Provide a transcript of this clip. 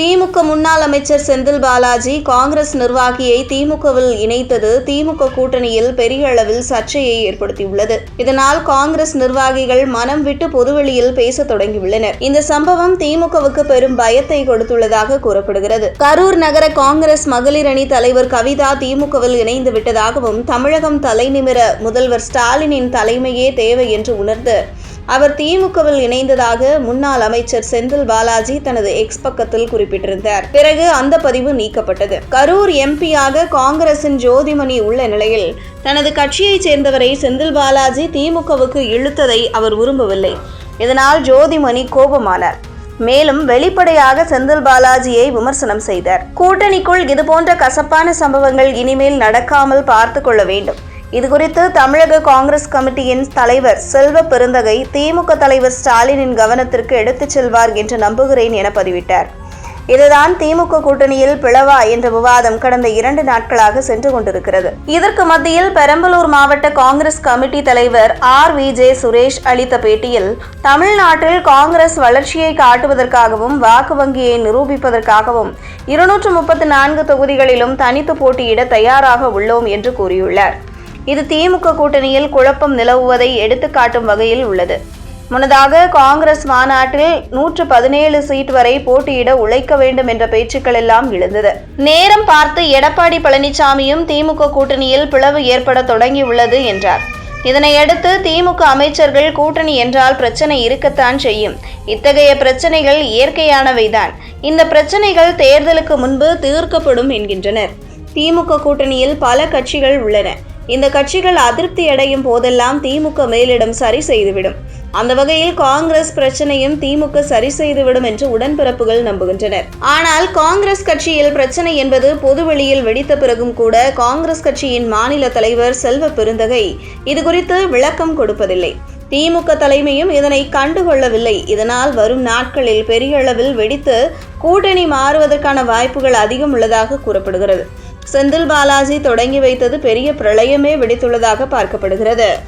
திமுக முன்னாள் அமைச்சர் செந்தில் பாலாஜி காங்கிரஸ் நிர்வாகியை திமுகவில் இணைத்தது திமுக கூட்டணியில் பெரிய அளவில் சர்ச்சையை ஏற்படுத்தியுள்ளது. இதனால் காங்கிரஸ் நிர்வாகிகள் மனம் விட்டு பொதுவெளியில் பேச தொடங்கியுள்ளனர். இந்த சம்பவம் திமுகவுக்கு பெரும் பயத்தை கொடுத்துள்ளதாக கூறப்படுகிறது. கரூர் நகர காங்கிரஸ் மகளிர் அணி தலைவர் கவிதா திமுகவில் இணைந்து விட்டதாகவும் தமிழகம் தலைநிமிர முதல்வர் ஸ்டாலினின் தலைமையே தேவை என்று உணர்ந்து அவர் திமுகவில் இணைந்ததாக முன்னாள் அமைச்சர் செந்தில் பாலாஜி தனது எக்ஸ் பக்கத்தில் குறிப்பிட்டிருந்தார். பிறகு அந்த பதிவு நீக்கப்பட்டது. கரூர் எம்பியாக காங்கிரசின் ஜோதிமணி உள்ள நிலையில் தனது கட்சியைச் சேர்ந்தவரை செந்தில் பாலாஜி திமுகவுக்கு இழுத்ததை அவர் விரும்பவில்லை. இதனால் ஜோதிமணி கோபமானார். மேலும் வெளிப்படையாக செந்தில் பாலாஜியை விமர்சனம் செய்தார். கூட்டணிக்குள் இதுபோன்ற கசப்பான சம்பவங்கள் இனிமேல் நடக்காமல் பார்த்து கொள்ள வேண்டும். இதுகுறித்து தமிழக காங்கிரஸ் கமிட்டியின் தலைவர் செல்வ பெருந்தகை திமுக தலைவர் ஸ்டாலினின் கவனத்திற்கு எடுத்துச் செல்வார் என்று நம்புகிறேன் என பதிவிட்டார். இதுதான் திமுக கூட்டணியில் பிளவா என்ற விவாதம் கடந்த இரண்டு நாட்களாக சென்று கொண்டிருக்கிறது. இதற்கு மத்தியில் பெரம்பலூர் மாவட்ட காங்கிரஸ் கமிட்டி தலைவர் ஆர். வி. ஜே. சுரேஷ் அளித்த பேட்டியில் தமிழ்நாட்டில் காங்கிரஸ் வளர்ச்சியை காட்டுவதற்காகவும் வாக்கு வங்கியை நிரூபிப்பதற்காகவும் இருநூற்று முப்பத்தி நான்கு தொகுதிகளிலும் தனித்து போட்டியிட தயாராக உள்ளோம் என்று கூறியுள்ளார். இது திமுக கூட்டணியில் குழப்பம் நிலவுவதை எடுத்துக்காட்டும் வகையில் உள்ளது. முன்னதாக காங்கிரஸ் மாநாட்டில் நூற்று பதினேழு சீட் வரை போட்டியிட உழைக்க வேண்டும் என்ற பேச்சுக்கள் எல்லாம் எழுந்தது. நேரம் பார்த்து எடப்பாடி பழனிசாமியும் திமுக கூட்டணியில் பிளவு ஏற்பட தொடங்கியுள்ளது என்றார். இதனையடுத்து திமுக அமைச்சர்கள் கூட்டணி என்றால் பிரச்சனை இருக்கத்தான் செய்யும். இத்தகைய பிரச்சனைகள் இயற்கையானவைதான். இந்த பிரச்சனைகள் தேர்தலுக்கு முன்பு தீர்க்கப்படும் என்கின்றனர். திமுக கூட்டணியில் பல கட்சிகள் உள்ளன. இந்த கட்சிகள் அதிருப்தி அடையும் போதெல்லாம் திமுக மேலிடம் சரி செய்துவிடும். அந்த வகையில் காங்கிரஸ் பிரச்சனையும் திமுக சரி செய்துவிடும் என்று உடன்பிறப்புகள் நம்புகின்றனர். ஆனால் காங்கிரஸ் கட்சியில் பிரச்சனை என்பது பொதுவெளியில் வெடித்த பிறகும் கூட காங்கிரஸ் கட்சியின் மாநில தலைவர் செல்வ பெருந்தகை இதுகுறித்து விளக்கம் கொடுப்பதில்லை. திமுக தலைமையும் இதனை கண்டுகொள்ளவில்லை. இதனால் வரும் நாட்களில் பெரிய அளவில் வெடித்து கூட்டணி மாறுவதற்கான வாய்ப்புகள் அதிகம் உள்ளதாக கூறப்படுகிறது. செந்தில் பாலாஜி தொடங்கி வைத்தது பெரிய பிரளயமே வெடித்துள்ளதாக பார்க்கப்படுகிறது.